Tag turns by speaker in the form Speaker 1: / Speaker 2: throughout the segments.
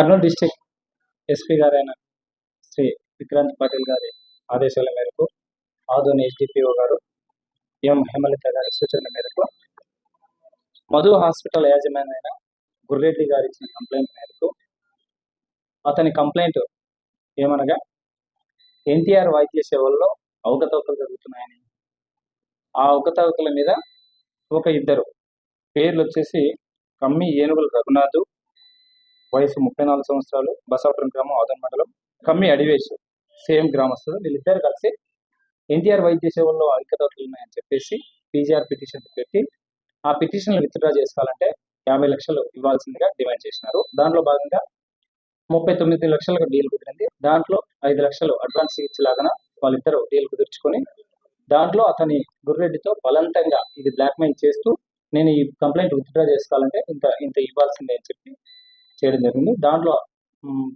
Speaker 1: Kurnool district SP గారైన శ్రీ విక్రాంత్ పాటిల్ గారి ఆదేశాల మేరకు ఆదోని ఎస్డిపిఓ గారు ఎం హేమలత గారి సూచన మేరకు మధు హాస్పిటల్ యాజమాన్య అయిన గుర్రెడ్డి గారు ఇచ్చిన కంప్లైంట్ మేరకు అతని కంప్లైంట్ ఏమనగా ఎన్టీఆర్ వైద్య సేవల్లో అవకతవకలు జరుగుతున్నాయని. ఆ అవకతవకల మీద ఒక ఇద్దరు పేర్లు వచ్చేసి కమ్మి ఏనుగులు రఘునాథ్ వయసు ముప్పై నాలుగు సంవత్సరాలు బసాపురం గ్రామం ఆదన్ మండలం కమ్మి అడివేష్ సేమ్ గ్రామస్తులు. వీళ్ళిద్దరు కలిసి ఎన్టీఆర్ వైద్య సేవల్లో ఐక్యతలు ఉన్నాయని చెప్పేసి పీజీఆర్ పిటిషన్ పెట్టి ఆ పిటిషన్ విత్డ్రా చేసుకోవాలంటే యాభై లక్షలు ఇవ్వాల్సిందిగా డిమాండ్ చేసినారు. దాంట్లో భాగంగా ముప్పై తొమ్మిది లక్షలకు డీల్ కుదిరింది. దాంట్లో ఐదు లక్షలు అడ్వాన్స్ ఇచ్చేలాగా వాళ్ళిద్దరూ డీల్ కుదుర్చుకొని దాంట్లో అతని గుర్రెడ్డితో బలవంతంగా ఇది బ్లాక్మెయిల్ చేస్తూ నేను ఈ కంప్లైంట్ విత్డ్రా చేసుకోవాలంటే ఇంత ఇంత ఇవ్వాల్సిందే అని చెప్పి చేయడం జరిగింది. దాంట్లో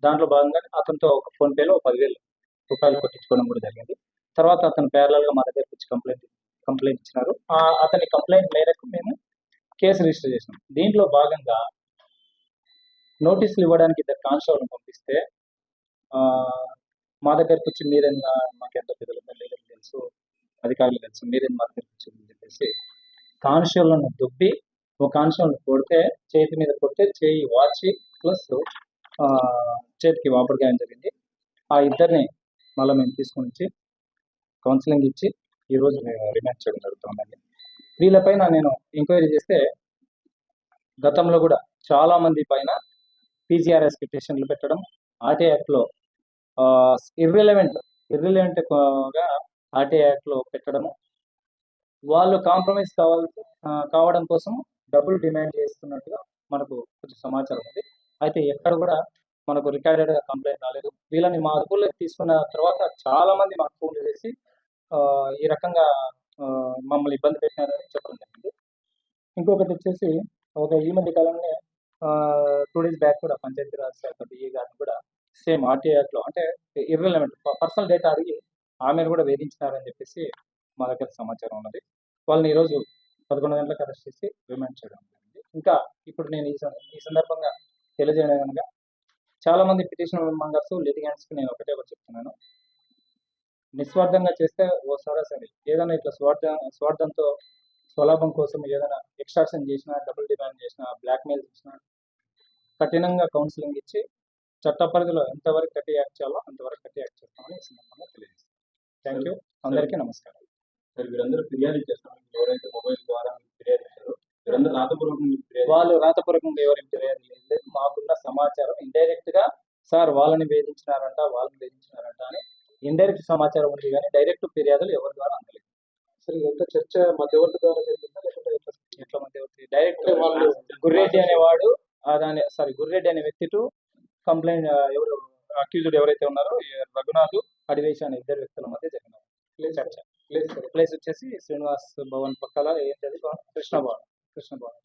Speaker 1: దాంట్లో భాగంగా అతనితో ఒక ఫోన్ పేలో ఒక పదివేలు రూపాయలు కొట్టించుకోవడం కూడా జరిగింది. తర్వాత అతను parallel గా మా దగ్గర వచ్చి కంప్లైంట్ కంప్లైంట్ ఇచ్చినారు. ఆ అతని కంప్లైంట్ మేరకు మేము కేసు రిజిస్టర్ చేసినాం. దీంట్లో భాగంగా నోటీసులు ఇవ్వడానికి ఇద్దరు కానిస్టేబుల్ని పంపిస్తే మా దగ్గరకు వచ్చి మీరేం మాకు ఎంత పెద్దలు లీడర్లు తెలుసు అధికారులు తెలుసు మీరేం మా దగ్గరకు వచ్చిందని చెప్పేసి కానిస్టేబుల్ని దుబ్బి ఒక కానిస్టేబుల్ని కొడితే చేతి మీద కొడితే చేయి వాచి ప్లస్ చేతికి వాపుడు గాయం జరిగింది. ఆ ఇద్దరిని మళ్ళీ మేము తీసుకొని వచ్చి కౌన్సిలింగ్ ఇచ్చి ఈరోజు మేము రిమాండ్ చేయడం జరుగుతుందండి. వీళ్ళపైన నేను ఎంక్వైరీ చేస్తే గతంలో కూడా చాలా మంది పైన పీజీఆర్ఎస్ పిటిషన్లు పెట్టడం ఆర్టీ యాక్ట్లో ఇర్రిలవెంట్ ఇర్రిలవెంట్గా ఆర్టీ యాక్ట్లో పెట్టడము వాళ్ళు కాంప్రమైజ్ కావాలి కావడం కోసం డబ్బులు డిమాండ్ చేస్తున్నట్టుగా మనకు కొంచెం సమాచారం ఉంది. అయితే ఎక్కడ కూడా మనకు రికార్డెడ్ కంప్లైంట్ రాలేదు. వీళ్ళని మా అదుపులోకి తీసుకున్న తర్వాత చాలా మంది మాకు ఫోన్ చేసి ఈ రకంగా మమ్మల్ని ఇబ్బంది పెట్టినారని చెప్పడం జరిగింది. ఇంకొకటి వచ్చేసి ఒక ఈ మధ్య కాలంలో టూ డేస్ బ్యాక్ కూడా పంచాయతీరాజ్ శాఖ బిఏ గారిని కూడా సేమ్ ఆర్టీఆర్లో అంటే ఇర్రెలవెంట్ పర్సనల్ డేటా అడిగి ఆమెను కూడా వేధించినారని చెప్పేసి మా దగ్గర సమాచారం ఉన్నది. వాళ్ళని ఈరోజు పదకొండు గంటలకు అరెస్ట్ చేసి రిమాండ్ చేయడం జరిగింది. ఇంకా ఇప్పుడు నేను ఈ సందర్భంగా తెలియజేయడం చాలా మంది పిటిషన్ మెంబర్స్ లిటిగెంట్స్కి నేను ఒకటే ఒకటి చెప్తున్నాను. నిస్వార్థంగా చేస్తే ఓ సరాసరి ఏదైనా ఇట్లా స్వార్థ స్వార్థంతో స్వలాభం కోసం ఏదైనా ఎక్స్ట్రాక్షన్ చేసినా డబుల్ డిమాండ్ చేసినా బ్లాక్మెయిల్ చేసినా కఠినంగా కౌన్సిలింగ్ ఇచ్చి చట్ట పరిధిలో ఎంతవరకు కట్టి యాక్ట్ చేయాలో అంతవరకు కట్టి యాక్ట్ చేస్తామని ఈ సందర్భంగా తెలియజేస్తాను థ్యాంక్ యూ అందరికీ నమస్కారం.
Speaker 2: సార్ వీరందరూ ఫిర్యాదు చేస్తున్నారు. ఎవరైతే మొబైల్ ద్వారా మీకు ఫిర్యాదు చేశారో వీరందరూ రాతపూర్వకంగా మీకు ఫిర్యాదు
Speaker 1: వాళ్ళు రాతపూర్వకంగా ఎవరికి ఫిర్యాదు లేదు మాకున్న సమాచారం ఇండైరెక్ట్గా సార్ వాళ్ళని వేధించినారంట వాళ్ళని వేధించినారంట అని ఇండైరెక్ట్ సమాచారం ఉంది కానీ డైరెక్ట్ ఫిర్యాదులు ఎవరి ద్వారా అందలేదు.
Speaker 3: అసలు ఇదంతా చర్చ మధ్యవర్తి ద్వారా జరిగిందా లేకుంటే ఎట్లా?
Speaker 1: ఎట్లా మధ్య డైరెక్ట్
Speaker 3: వాళ్ళు
Speaker 1: గుర్రెడ్డి అనేవాడు ఆ దాని సారీ గుర్రెడ్డి అనే వ్యక్తి టు కంప్లైంట్ ఎవరు అక్యూజ్డ్ ఎవరైతే ఉన్నారో రఘునాథ్ అడివేశ్ అనే ఇద్దరు వ్యక్తుల మధ్య జరిగిన
Speaker 3: ప్లేస్
Speaker 1: చర్చ.
Speaker 3: Place sir.
Speaker 1: ప్లేస్ వచ్చేసి శ్రీనివాస్ భవన్ పక్కల ఏంటది? కృష్ణ భవన్. కృష్ణ భవన్